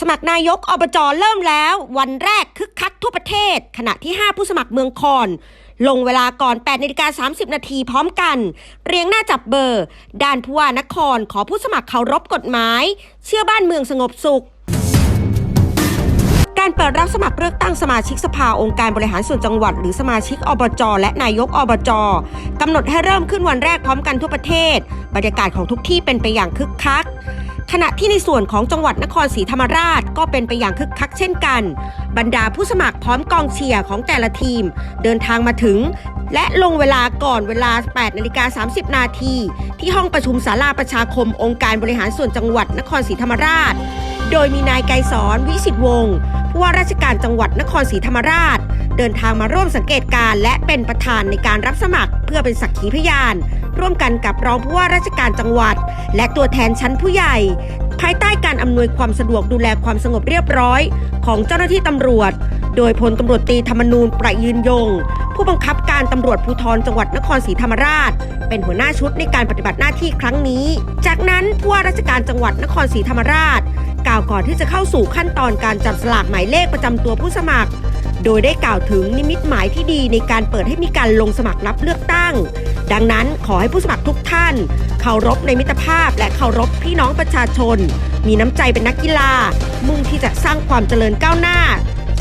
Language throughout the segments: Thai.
สมัครนายกอบจเริ่มแล้ว วันแรกคึกคักทั่วประเทศ ขณะที่ 5 ผู้สมัครเมืองคอน ลงเวลาก่อน8นาฬิกา30 นาทีพร้อมกัน เรียงหน้าจับเบอร์ด้านผู้ว่านครขอผู้สมัครเคารพกฎหมาย เชื่อบ้านเมืองสงบสุข การเปิดรับสมัครเลือกตั้งสมาชิกสภาองค์การบริหารส่วนจังหวัด หรือสมาชิกอบจและนายกอบจกำหนดให้เริ่มขึ้นวันแรกพร้อมกันทั่วประเทศ บรรยากาศของทุกที่เป็นไปอย่างคึกคัก ขณะที่ในส่วนของจังหวัดนครศรีธรรมราชก็เป็นไปอย่างคึกคักเช่นกัน บรรดาผู้สมัครพร้อมกองเชียร์ของแต่ละทีม เดินทางมาถึง และลงเวลาก่อนเวลา 8นาฬิกา30 นาที ที่ห้องประชุมศาลาประชาคมองค์การบริหารส่วนจังหวัดนครศรีธรรมราช โดยมีนายไกรสอนวิสิตวงศ์ผู้ว่าราชการจังหวัดนครศรีธรรมราช เดินทางมาร่วมสังเกตการณ์และเป็นประธานในการรับสมัคร เพื่อเป็นสักขีพยาน ร่วมกันกับรองผู้ว่าราชการจังหวัด และตัวแทนชั้นผู้ใหญ่ ภายใต้การอำนวยความสะดวกดูแลความสงบเรียบร้อย ของเจ้าหน้าที่ตำรวจ โดยพลตำรวจตรีธรรมนูญประยืนยง ผู้บังคับการตำรวจภูธรจังหวัดนครศรีธรรมราช เป็นหัวหน้าชุดในการปฏิบัติหน้าที่ครั้งนี้ จากนั้นผู้ว่าราชการจังหวัดนครศรีธรรมราช กล่าวก่อนที่จะเข้าสู่ขั้นตอนการจับสลากหมายเลขประจำตัวผู้สมัคร โดยได้กล่าวถึงนิมิตหมายที่ดีในการเปิดให้มีการลงสมัครรับเลือกตั้ง ดังนั้นขอให้ผู้สมัครทุกท่าน เคารพในมิตรภาพและเคารพพี่น้องประชาชน มีน้ำใจเป็นนักกีฬา มุ่งที่จะสร้างความเจริญก้าวหน้า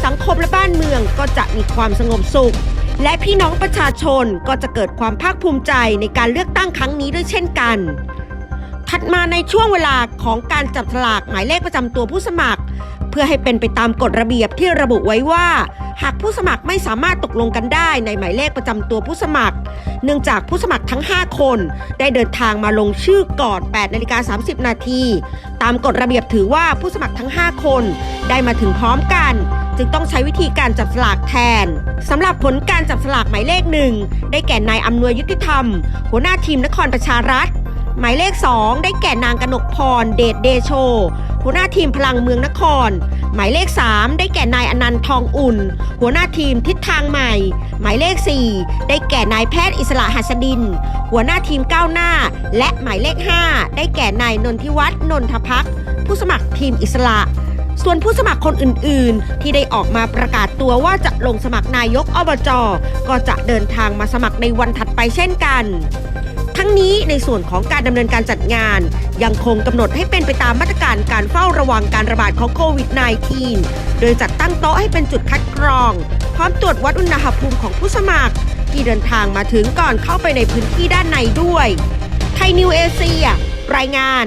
สังคมและบ้านเมืองก็จะมีความสงบสุข และพี่น้องประชาชนก็จะเกิดความภาคภูมิใจในการเลือกตั้งครั้งนี้ด้วยเช่นกันถัดมาในช่วงเวลาของการจับสลากหมายเลขประจำตัวผู้สมัคร พื่อให้เป็นไปตามกฎระเบียบที่ระบุไว้ว่า หากผู้สมัครไม่สามารถตกลงกันได้ในหมายเลขประจำตัวผู้สมัคร เนื่องจากผู้สมัครทั้ง 5 คน ได้เดินทางมาลงชื่อก่อน8นาฬิกา30 นาทีตามกฎระเบียบถือว่าผู้สมัครทั้ง 5 คน ได้มาถึงพร้อมกัน จึงต้องใช้วิธีการจับสลากแทนสำหรับผลการจับสลากหมายเลขหนึ่งได้แก่นายอำนวยยุติธรรม หัวหน้าทีมนครประชารัฐ หมายเลข 2 ได้แก่นางกนกพร เดชเดโช หัวหน้าทีมพลังเมืองนคร หมายเลข 3 ได้แก่นายอนันต์ทองอุ่น หัวหน้าทีมทิศทางใหม่ หมายเลข 4 ได้แก่นายแพทย์อิสระหัสดิน หัวหน้าทีมก้าวหน้า และหมายเลข 5 ได้แก่นายนนทิวัฒน์นนทพักผู้สมัครทีมอิสระส่วนผู้สมัครคนอื่นๆ ที่ได้ออกมาประกาศตัวว่าจะลงสมัครนายกอบจ ก็จะเดินทางมาสมัครในวันถัดไปเช่นกัน ทั้งนี้ในส่วนของการดำเนินการจัดงาน ยังคงกำหนดให้เป็นไปตามมาตรการการเฝ้าระวังการระบาดของโควิด -19 โดยจัดตั้งโต๊ะให้เป็นจุดคัดกรอง พร้อมตรวจวัดอุณหภูมิของผู้สมัคร ที่เดินทางมาถึงก่อนเข้าไปในพื้นที่ด้านในด้วย ไทยนิวเอเชียรายงาน